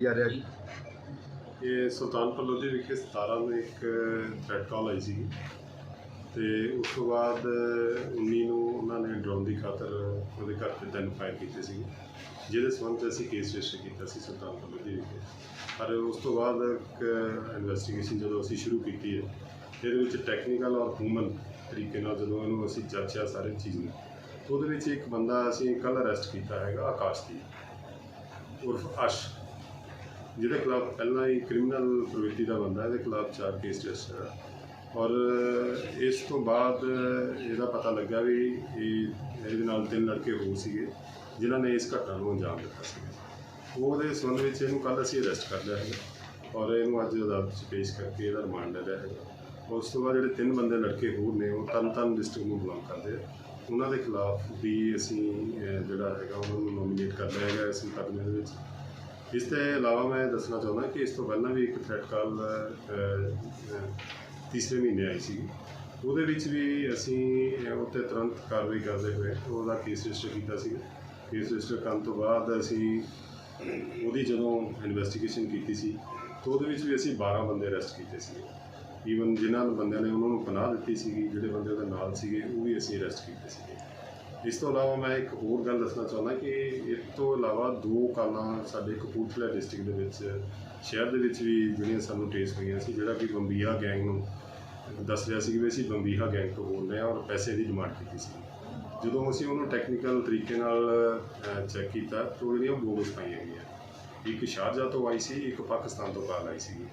ਜਾ ਰਿਹਾ ਜੀ। ਇਹ ਸੁਲਤਾਨਪੁਰ ਲੋਧੀ ਵਿਖੇ 17 ਨੂੰ ਇੱਕ ਥ੍ਰੈਡ ਕਾਲ ਆਈ ਸੀ ਤੇ ਉਸ ਤੋਂ ਬਾਅਦ 19 ਨੂੰ ਉਹਨਾਂ ਨੇ ਡਰੋਨ ਦੀ ਖਾਤਰ ਉਹਦੇ ਘਰ ਤੇ ਤਿੰਨ ਫਾਇਰ ਕੀਤੇ ਸੀ ਜਿਹਦੇ ਸੰਬੰਧ ਅਸੀਂ ਕੇਸ ਰਜਿਸਟਰ ਕੀਤਾ ਸੀ ਸੁਲਤਾਨਪੁਰ ਲੋਧੀ ਵਿਖੇ। ਪਰ ਉਸ ਤੋਂ ਬਾਅਦ ਇੱਕ ਇਨਵੈਸਟੀਗੇਸ਼ਨ ਜਦੋਂ ਅਸੀਂ ਸ਼ੁਰੂ ਕੀਤੀ ਹੈ, ਇਹਦੇ ਵਿੱਚ ਟੈਕਨੀਕਲ ਔਰ ਹਿਊਮਨ ਤਰੀਕੇ ਨਾਲ ਜਦੋਂ ਇਹਨੂੰ ਅਸੀਂ ਜਾਂਚਿਆ ਸਾਰੇ ਚੀਜ਼ ਨੂੰ, ਉਹਦੇ ਵਿੱਚ ਇੱਕ ਬੰਦਾ ਅਸੀਂ ਕੱਲ੍ਹ ਅਰੈਸਟ ਕੀਤਾ ਹੈਗਾ ਆਕਾਸ਼ਦੀਪ ਉਰਫ ਅਸ਼। ਜਿਹਦੇ ਖਿਲਾਫ ਪਹਿਲਾਂ ਹੀ ਕ੍ਰਿਮੀਨਲ ਪ੍ਰਵਿਰਤੀ ਦਾ ਬੰਦਾ ਇਹਦੇ ਖਿਲਾਫ ਚਾਰ ਕੇਸ ਰਜਿਸਟਰ ਹੈ ਔਰ ਇਸ ਤੋਂ ਬਾਅਦ ਇਹਦਾ ਪਤਾ ਲੱਗਾ ਵੀ ਇਹ ਇਹਦੇ ਨਾਲ ਤਿੰਨ ਲੜਕੇ ਹੋਰ ਸੀਗੇ, ਜਿਨ੍ਹਾਂ ਨੇ ਇਸ ਘਟਨਾ ਨੂੰ ਅੰਜਾਮ ਦਿੱਤਾ ਸੀ। ਉਹਦੇ ਸੰਬੰਧ ਵਿੱਚ ਇਹਨੂੰ ਕੱਲ੍ਹ ਅਸੀਂ ਅਰੈਸਟ ਕਰ ਲਿਆ ਹੈਗਾ ਔਰ ਇਹਨੂੰ ਅੱਜ ਅਦਾਲਤ 'ਚ ਪੇਸ਼ ਕਰਕੇ ਇਹਦਾ ਰਿਮਾਂਡ ਲੈ ਲਿਆ ਹੈਗਾ। ਉਸ ਤੋਂ ਬਾਅਦ ਜਿਹੜੇ ਤਿੰਨ ਬੰਦੇ ਲੜਕੇ ਹੋਰ ਨੇ, ਉਹ ਤਰਨ ਤਾਰਨ ਡਿਸਟ੍ਰਿਕਟ ਨੂੰ ਬਿਲੋਂਗ ਕਰਦੇ ਆ। ਉਹਨਾਂ ਦੇ ਖਿਲਾਫ ਵੀ ਅਸੀਂ ਜਿਹੜਾ ਹੈਗਾ ਉਹਨਾਂ ਨੂੰ ਨੋਮੀਨੇਟ ਕਰ ਲਿਆ ਹੈਗਾ ਇਸ ਮੁਕੱਦਮੇ ਦੇ ਵਿੱਚ। ਇਸ ਤੋਂ ਇਲਾਵਾ ਮੈਂ ਦੱਸਣਾ ਚਾਹੁੰਦਾ ਕਿ ਇਸ ਤੋਂ ਪਹਿਲਾਂ ਵੀ ਇੱਕ ਥ੍ਰੈਟ ਕਾਲ ਤੀਸਰੇ ਮਹੀਨੇ ਆਈ ਸੀ। ਉਹਦੇ ਵਿੱਚ ਵੀ ਅਸੀਂ ਅਹ, ਉੱਤੇ ਤੁਰੰਤ ਕਾਰਵਾਈ ਕਰਦੇ ਹੋਏ ਉਹਦਾ ਕੇਸ ਰਜਿਸਟਰ ਕੀਤਾ ਸੀ ਕੇਸ ਰਜਿਸਟਰ ਕਰਨ ਤੋਂ ਬਾਅਦ ਅਸੀਂ ਉਹਦੀ ਜਦੋਂ ਇਨਵੈਸਟੀਗੇਸ਼ਨ ਕੀਤੀ ਸੀ ਤਾਂ ਉਹਦੇ ਵਿੱਚ ਵੀ ਅਸੀਂ 12 ਬੰਦੇ ਅਰੈਸਟ ਕੀਤੇ ਸੀ ਈਵਨ ਜਿਨ੍ਹਾਂ ਬੰਦਿਆਂ ਨੇ ਉਹਨਾਂ ਨੂੰ ਪਨਾਹ ਦਿੱਤੀ ਸੀਗੀ ਜਿਹੜੇ ਬੰਦੇ ਉਹਦੇ ਨਾਲ ਸੀਗੇ ਉਹ ਵੀ ਅਸੀਂ ਅਰੈਸਟ ਕੀਤੇ ਸੀਗੇ। ਇਸ ਤੋਂ ਇਲਾਵਾ ਮੈਂ ਇੱਕ ਹੋਰ ਗੱਲ ਦੱਸਣਾ ਚਾਹੁੰਦਾ ਕਿ ਇਸ ਤੋਂ ਇਲਾਵਾ ਦੋ ਕਾਲਾਂ ਸਾਡੇ ਕਪੂਰਥਲਾ ਡਿਸਟ੍ਰਿਕਟ ਦੇ ਵਿੱਚ, ਸ਼ਹਿਰ ਦੇ ਵਿੱਚ ਵੀ ਜਿਹੜੀਆਂ ਸਾਨੂੰ ਟੇਸ ਹੋਈਆਂ ਸੀ, ਜਿਹੜਾ ਕਿ ਬੰਬੀਹਾ ਗੈਂਗ ਨੂੰ ਦੱਸ ਰਿਹਾ ਸੀ ਕਿ ਵੀ ਅਸੀਂ ਬੰਬੀਹਾ ਗੈਂਗ ਤੋਂ ਬੋਲ ਰਹੇ ਹਾਂ ਔਰ ਪੈਸੇ ਦੀ ਡਿਮਾਂਡ ਕੀਤੀ ਸੀ। ਜਦੋਂ ਅਸੀਂ ਉਹਨੂੰ ਟੈਕਨੀਕਲ ਤਰੀਕੇ ਨਾਲ ਚੈੱਕ ਕੀਤਾ ਤਾਂ ਉਹ ਜਿਹੜੀਆਂ ਬੋਗਸ ਪਾਈਆਂ ਗਈਆਂ। ਇੱਕ ਸ਼ਾਰਜਾ ਤੋਂ ਆਈ ਸੀ, ਇੱਕ ਪਾਕਿਸਤਾਨ ਤੋਂ ਕਾਲ ਆਈ ਸੀ।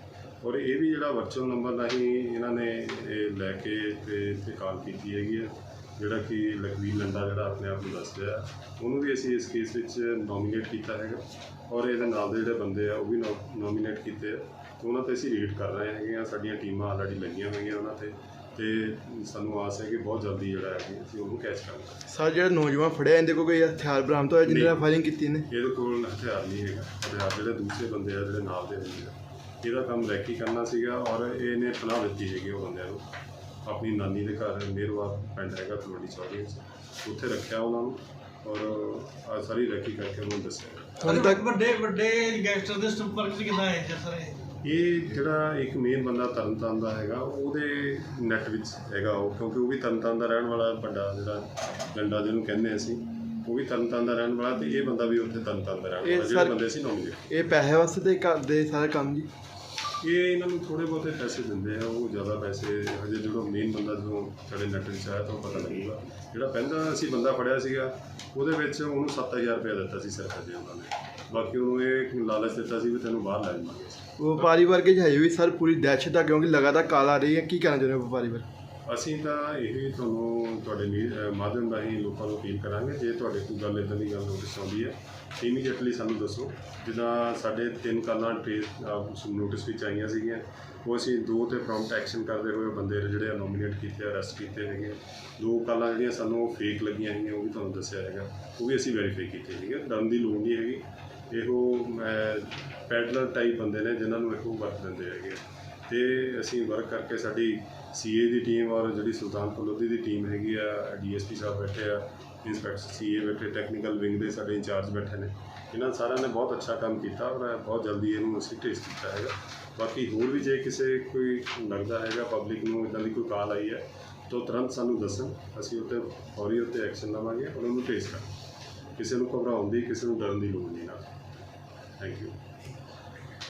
ਔਰ ਇਹ ਵੀ ਜਿਹੜਾ ਵਰਚੁਅਲ ਨੰਬਰ ਰਾਹੀਂ ਇਹਨਾਂ ਨੇ ਲੈ ਕੇ ਤੇ ਕਾਲ ਕੀਤੀ ਹੈਗੀ ਹੈ। ਜਿਹੜਾ ਕਿ ਲਖਵੀਰ ਲੰਡਾ ਜਿਹੜਾ ਆਪਣੇ ਆਪ ਨੂੰ ਦੱਸ ਰਿਹਾ ਉਹਨੂੰ ਵੀ ਅਸੀਂ ਇਸ ਕੇਸ ਵਿੱਚ ਨੋਮੀਨੇਟ ਕੀਤਾ ਹੈਗਾ ਔਰ ਇਹਦੇ ਨਾਲ ਦੇ ਜਿਹੜੇ ਬੰਦੇ ਆ ਉਹ ਵੀ ਨੋਮੀਨੇਟ ਕੀਤੇ ਆ। ਤੇ ਉਹਨਾਂ ਤੇ ਅਸੀਂ ਰੇਡ ਕਰ ਰਹੇ ਹੈਗੇ ਆ ਸਾਡੀਆਂ ਟੀਮਾਂ ਆਲਰੇਡੀ ਲੱਗੀਆਂ ਹੋਈਆਂ ਉਹਨਾਂ ਤੇ ਤੇ ਸਾਨੂੰ ਆਸ ਹੈ ਕਿ ਬਹੁਤ ਜਲਦੀ ਜਿਹੜਾ ਹੈ ਕਿ ਅਸੀਂ ਉਹਨੂੰ ਕੈਚ ਕਰਾਂਗੇ। ਸਰ ਜਿਹੜਾ ਨੌਜਵਾਨ ਫੜਿਆ ਇਹਦੇ ਕੋਲ ਕੋਈ ਹਥਿਆਰ ਬਰਾਮਦ ਹੋਇਆ ਜਿਹਦੇ ਨਾਲ ਫਾਇਰਿੰਗ ਕੀਤੀ ਇਹਨੇ? ਇਹਦੇ ਕੋਲ ਹਥਿਆਰ ਨਹੀਂ ਹੈਗਾ। ਹਥਿਆਰ ਜਿਹੜੇ ਦੂਸਰੇ ਬੰਦੇ ਆ ਜਿਹੜੇ ਨਾਲ ਦੇ ਬੰਦੇ ਆ। ਇਹਦਾ ਕੰਮ ਰੈਕੀ ਕਰਨਾ ਸੀਗਾ ਔਰ ਇਹਨੇ ਪਨਾਹ ਦਿੱਤੀ ਹੈਗੀ ਉਹ ਬੰਦਿਆਂ ਨੂੰ। ਆਪਣੀ ਨਾਨੀ ਦੇ ਘਰ ਮੇਰਵਾ ਪਿੰਡ ਹੈਗਾ ਤਲਵੰਡੀ ਚੌਧਰੀ ਵਿੱਚ। ਉੱਥੇ ਰੱਖਿਆ ਉਹਨਾਂ ਨੂੰ ਔਰ ਆ ਸਾਰੀ ਰੈਕੀ ਕਰਕੇ ਉਹਨਾਂ ਨੂੰ ਦੱਸਿਆ। ਹੁਣ ਤੱਕ ਵੱਡੇ ਵੱਡੇ ਗੈਂਗਸਟਰ ਦੇ ਸੰਪਰਕ 'ਚ ਕਿੱਦਾਂ ਆਏ ਜੀ ਸਰ? ਇਹ ਇਹ ਜਿਹੜਾ ਇੱਕ ਮੇਨ ਬੰਦਾ ਤਰਨਤਾਰਨ ਦਾ ਹੈਗਾ ਉਹਦੇ ਨੈਟ ਵਿੱਚ ਹੈਗਾ ਉਹ ਕਿਉਂਕਿ ਉਹ ਵੀ ਤਰਨਤਾਰਨ ਦਾ ਰਹਿਣ ਵਾਲਾ ਵੱਡਾ ਜਿਹੜਾ ਡੰਡਾ ਜਿਹਨੂੰ ਕਹਿੰਦੇ ਅਸੀਂ ਉਹ ਵੀ ਤਰਨਤਾਰਨ ਦਾ ਰਹਿਣ ਵਾਲਾ ਤੇ ਇਹ ਬੰਦਾ ਵੀ ਉੱਥੇ ਤਰਨਤਾਰਨ ਦਾ ਰਹਿਣ ਇਹ ਵਾਲਾ ਜਿਹੜੇ ਸਰ- ਬੰਦੇ ਸੀ ਨੋਮੀਨੇਟ ਇਹ ਪੈਸੇ ਵਾਸਤੇ ਕਰਦੇ ਸਾਰਾ ਕੰਮ ਜੀ? ਇਹ ਇਹਨਾਂ ਨੂੰ ਥੋੜੇ ਬਹੁਤੇ ਪੈਸੇ ਦਿੰਦੇ ਆ, ਉਹ ਜ਼ਿਆਦਾ ਪੈਸੇ, ਹਜੇ ਜਿਹੜਾ ਮੇਨ ਬੰਦਾ ਜਦੋਂ ਸਾਡੇ ਨੈਟ ਵਿੱਚ ਆਇਆ ਤਾਂ ਉਹ ਪਤਾ ਲੱਗੂਗਾ। ਜਿਹੜਾ ਪਹਿਲਾਂ ਅਸੀਂ ਬੰਦਾ ਫੜਿਆ ਸੀਗਾ, ਉਹਦੇ ਵਿੱਚ ਉਹਨੂੰ 7000 ਰੁਪਏ ਦਿੱਤਾ ਸੀ ਸਰਕਾਰ ਦੇ ਉਹਨਾਂ ਨੇ। ਬਾਕੀ ਉਹਨੂੰ ਇਹ ਲਾਲਚ ਦਿੱਤਾ ਸੀ ਵੀ ਤੈਨੂੰ ਬਾਹਰ ਲੈ ਜਾਵਾਂਗੇ। ਵਪਾਰੀ ਵਰਗੇ ਚ ਹਜੇ ਵੀ ਸਰ ਪੂਰੀ ਦਹਿਸ਼ਤ ਆ, ਕਿਉਂਕਿ ਲਗਾਤਾਰ ਕਾਲ ਆ ਰਹੀ ਹੈ। ਕੀ ਕਹਿਣਾ ਚਾਹੁੰਦੇ ਹੋ ਵਪਾਰੀ ਵਰਗ? ਅਸੀਂ ਤਾਂ ਇਹ ਤੁਹਾਨੂੰ ਤੁਹਾਡੇ ਮੀ- ਅਹ ਮਾਧਿਅਮ ਰਾਹੀਂ ਲੋਕਾਂ ਨੂੰ ਅਪੀਲ ਕਰਾਂਗੇ, ਜੇ ਤੁਹਾਡੇ ਕੋਈ ਗੱਲ ਇਦਾਂ ਦੀ ਗੱਲ ਨੋਟਿਸ ਆਉਂਦੀ ਹੈ ਇਮੀਡੀਏਟਲੀ ਸਾਨੂੰ ਦੱਸੋ ਜਿੱਦਾਂ ਸਾਡੇ ਤਿੰਨ ਕਾਲਾਂ ਟ੍ਰੇਸ ਨੋਟਿਸ ਵਿੱਚ ਆਈਆਂ ਸੀਗੀਆਂ, ਉਹ ਅਸੀਂ ਦੋ ਤੇ ਪ੍ਰੌਮਪਟ ਐਕਸ਼ਨ ਕਰਦੇ ਹੋਏ ਬੰਦੇ ਜਿਹੜੇ ਆ ਨੋਮੀਨੇਟ ਕੀਤੇ ਅਰੈਸਟ ਕੀਤੇ ਹੈਗੇ ਆ। ਦੋ ਕਾਲਾਂ ਜਿਹੜੀਆਂ ਸਾਨੂੰ ਫੇਕ ਲੱਗੀਆਂ ਹੈਗੀਆਂ, ਉਹ ਵੀ ਤੁਹਾਨੂੰ ਦੱਸਿਆ ਹੈਗਾ ਉਹ ਵੀ ਅਸੀਂ ਵੈਰੀਫਾਈ ਕੀਤੇ ਹੈਗੇ ਡਰਨ ਦੀ ਲੋੜ ਨਹੀਂ ਹੈਗੀ ਇਹੋ ਪੈਡਲਰ ਟਾਈਪ ਬੰਦੇ ਨੇ, ਜਿਨ੍ਹਾਂ ਨੂੰ ਇਹੋ ਵਰਤ ਦਿੰਦੇ ਹੈਗੇ ਆ। ਤੇ ਅਸੀਂ ਵਰਕ ਕਰਕੇ ਸਾਡੀ ਸੀਏ ਦੀ ਟੀਮ ਔਰ ਜਿਹੜੀ ਸੁਲਤਾਨਪੁਰ ਲੋਧੀ ਦੀ ਟੀਮ ਹੈਗੀ ਆ ਡੀਐਸਪੀ ਸਾਹਿਬ ਬੈਠੇ ਆ ਇੰਸਪੈਕਟਰ ਸੀਏ ਬੈਠੇ ਟੈਕਨੀਕਲ ਵਿੰਗ ਦੇ ਸਾਡੇ ਇੰਚਾਰਜ ਬੈਠੇ ਨੇ। ਇਹਨਾਂ ਸਾਰਿਆਂ ਨੇ ਬਹੁਤ ਅੱਛਾ ਕੰਮ ਕੀਤਾ ਔਰ ਬਹੁਤ ਜਲਦੀ ਇਹਨੂੰ ਅਸੀਂ ਟ੍ਰੇਸ ਕੀਤਾ ਹੈਗਾ। ਬਾਕੀ ਹੋਰ ਵੀ ਜੇ ਕਿਸੇ ਕੋਈ ਲੱਗਦਾ ਹੈਗਾ ਪਬਲਿਕ ਨੂੰ ਇਦਾਂ ਦੀ ਕੋਈ ਕਾਲ ਆਈ ਹੈ, ਤਾਂ ਤੁਰੰਤ ਸਾਨੂੰ ਦੱਸਣ। ਅਸੀਂ ਉੱਤੇ ਫੌਰੀ ਉੱਤੇ ਐਕਸ਼ਨ ਲਵਾਂਗੇ ਔਰ ਉਹਨੂੰ ਟ੍ਰੇਸ ਕਰਾਂਗੇ। ਕਿਸੇ ਨੂੰ ਘਬਰਾਉਣ ਦੀ, ਕਿਸੇ ਨੂੰ ਡਰਨ ਦੀ ਲੋੜ ਨਹੀਂ ਨਾਲ। Thank you